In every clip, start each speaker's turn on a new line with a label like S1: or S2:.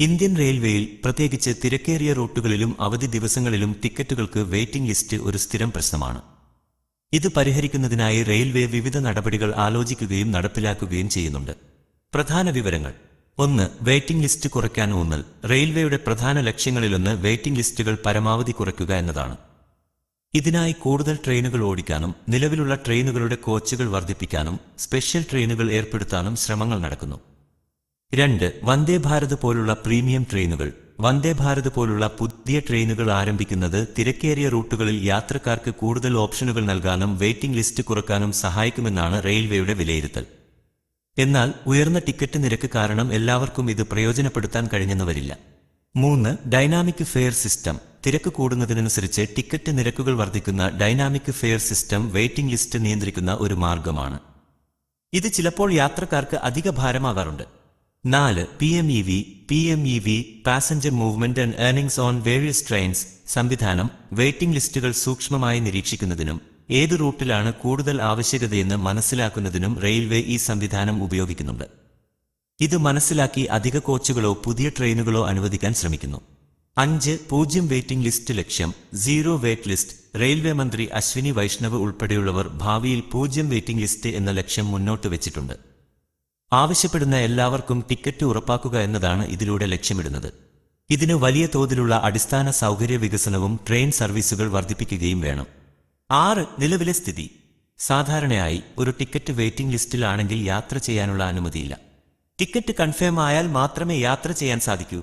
S1: Indian റെയിൽവേയിൽ പ്രത്യേകിച്ച് തിരക്കേറിയ റൂട്ടുകളിലും അവധി ദിവസങ്ങളിലും ടിക്കറ്റുകൾക്ക് വെയിറ്റിംഗ് ലിസ്റ്റ് ഒരു സ്ഥിരം പ്രശ്നമാണ്. ഇത് പരിഹരിക്കുന്നതിനായി റെയിൽവേ വിവിധ നടപടികൾ ആലോചിക്കുകയും നടപ്പിലാക്കുകയും ചെയ്യുന്നുണ്ട്. പ്രധാന വിവരങ്ങൾ. ഒന്ന് വെയിറ്റിംഗ് ലിസ്റ്റ് കുറയ്ക്കാൻ ഊന്നൽ. റെയിൽവേയുടെ പ്രധാന ലക്ഷ്യങ്ങളിലൊന്ന് വെയിറ്റിംഗ് ലിസ്റ്റുകൾ പരമാവധി കുറയ്ക്കുക എന്നതാണ്. ഇതിനായി കൂടുതൽ ട്രെയിനുകൾ ഓടിക്കാനും നിലവിലുള്ള ട്രെയിനുകളുടെ കോച്ചുകൾ വർദ്ധിപ്പിക്കാനും സ്പെഷ്യൽ ട്രെയിനുകൾ ഏർപ്പെടുത്താനും ശ്രമങ്ങൾ നടക്കുന്നു. രണ്ട് വന്ദേ ഭാരത് പോലുള്ള പ്രീമിയം ട്രെയിനുകൾ. വന്ദേ ഭാരത് പോലുള്ള പുതിയ ട്രെയിനുകൾ ആരംഭിക്കുന്നത് തിരക്കേറിയ റൂട്ടുകളിൽ യാത്രക്കാർക്ക് കൂടുതൽ ഓപ്ഷനുകൾ നൽകാനും വെയിറ്റിംഗ് ലിസ്റ്റ് കുറക്കാനും സഹായിക്കുമെന്നാണ് റെയിൽവേയുടെ വിലയിരുത്തൽ. എന്നാൽ ഉയർന്ന ടിക്കറ്റ് നിരക്ക് കാരണം എല്ലാവർക്കും ഇത് പ്രയോജനപ്പെടുത്താൻ കഴിഞ്ഞെന്ന് വരില്ല മൂന്ന് ഡൈനാമിക് ഫെയർ സിസ്റ്റം. തിരക്ക് കൂടുന്നതിനനുസരിച്ച് ടിക്കറ്റ് നിരക്കുകൾ വർദ്ധിക്കുന്ന dynamic fare system waiting list നിയന്ത്രിക്കുന്ന ഒരു മാർഗമാണ്. ഇത് ചിലപ്പോൾ യാത്രക്കാർക്ക് അധിക ഭാരമാകാറുണ്ട്. നാല് P M E V P M E V passenger movement and earnings on various trains സംവിധാനം വെയിറ്റിംഗ് ലിസ്റ്റുകൾ സൂക്ഷ്മമായി നിരീക്ഷിക്കുന്നതിനും ഏത് റൂട്ടിലാണ് കൂടുതൽ ആവശ്യകതയെന്ന് മനസ്സിലാക്കുന്നതിനും റെയിൽവേ ഈ സംവിധാനം ഉപയോഗിക്കുന്നുണ്ട്. ഇത് മനസ്സിലാക്കി അധിക കോച്ചുകളോ പുതിയ ട്രെയിനുകളോ അനുവദിക്കാൻ ശ്രമിക്കുന്നു. അഞ്ച് പൂജ്യം വെയിറ്റിംഗ് ലിസ്റ്റ് ലക്ഷ്യം സീറോ വെയിറ്റ് ലിസ്റ്റ് റെയിൽവേ മന്ത്രി അശ്വിനി വൈഷ്ണവ് ഉൾപ്പെടെയുള്ളവർ ഭാവിയിൽ പൂജ്യം വെയിറ്റിംഗ് ലിസ്റ്റ് എന്ന ലക്ഷ്യം മുന്നോട്ട് വെച്ചിട്ടുണ്ട്. ആവശ്യപ്പെടുന്ന എല്ലാവർക്കും ടിക്കറ്റ് ഉറപ്പാക്കുക എന്നതാണ് ഇതിലൂടെ ലക്ഷ്യമിടുന്നത്. ഇതിന് വലിയ തോതിലുള്ള അടിസ്ഥാന സൗകര്യ വികസനവും ട്രെയിൻ സർവീസുകൾ വർദ്ധിപ്പിക്കുകയും വേണം. ആറ് നിലവിലെ സ്ഥിതി. സാധാരണയായി ഒരു ടിക്കറ്റ് വെയിറ്റിംഗ് ലിസ്റ്റിലാണെങ്കിൽ യാത്ര ചെയ്യാനുള്ള അനുമതിയില്ല. ടിക്കറ്റ് കൺഫേം ആയാൽ മാത്രമേ യാത്ര ചെയ്യാൻ സാധിക്കൂ.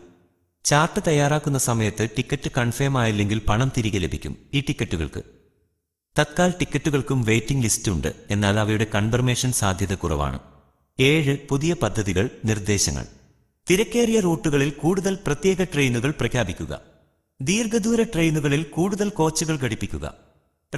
S1: ചാർട്ട് തയ്യാറാക്കുന്ന സമയത്ത് ടിക്കറ്റ് കൺഫേം ആയില്ലെങ്കിൽ പണം തിരികെ ലഭിക്കും ഈ ടിക്കറ്റുകൾക്ക്. തത്കാൽ ടിക്കറ്റുകൾക്കും വെയിറ്റിംഗ് ലിസ്റ്റ് ഉണ്ട് എന്നാൽ അവയുടെ കൺഫർമേഷൻ സാധ്യത കുറവാണ്. ഏഴ് പുതിയ പദ്ധതികൾ നിർദ്ദേശങ്ങൾ. തിരക്കേറിയ റൂട്ടുകളിൽ കൂടുതൽ പ്രത്യേക ട്രെയിനുകൾ പ്രഖ്യാപിക്കുക. ദീർഘദൂര ട്രെയിനുകളിൽ കൂടുതൽ കോച്ചുകൾ ഘടിപ്പിക്കുക.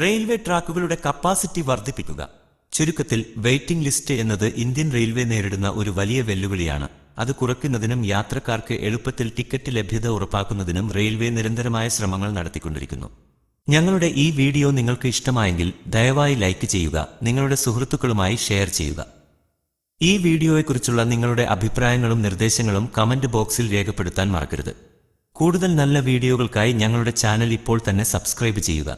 S1: റെയിൽവേ ട്രാക്കുകളുടെ കപ്പാസിറ്റി വർദ്ധിപ്പിക്കുക. ചുരുക്കത്തിൽ വെയിറ്റിംഗ് ലിസ്റ്റ് എന്നത് ഇന്ത്യൻ റെയിൽവേ നേരിടുന്ന ഒരു വലിയ വെല്ലുവിളിയാണ്. അത് കുറയ്ക്കുന്നതിനും യാത്രക്കാർക്ക് എളുപ്പത്തിൽ ടിക്കറ്റ് ലഭ്യത ഉറപ്പാക്കുന്നതിനും റെയിൽവേ നിരന്തരമായ ശ്രമങ്ങൾ നടത്തിക്കൊണ്ടിരിക്കുന്നു. ഞങ്ങളുടെ ഈ വീഡിയോ നിങ്ങൾക്ക് ഇഷ്ടമായെങ്കിൽ ദയവായി ലൈക്ക് ചെയ്യുക നിങ്ങളുടെ സുഹൃത്തുക്കളുമായി ഷെയർ ചെയ്യുക. ഈ വീഡിയോയെക്കുറിച്ചുള്ള നിങ്ങളുടെ അഭിപ്രായങ്ങളും നിർദ്ദേശങ്ങളും കമന്റ് ബോക്സിൽ രേഖപ്പെടുത്താൻ മറക്കരുത്. കൂടുതൽ നല്ല വീഡിയോകൾക്കായി ഞങ്ങളുടെ ചാനൽ ഇപ്പോൾ തന്നെ സബ്സ്ക്രൈബ് ചെയ്യുക.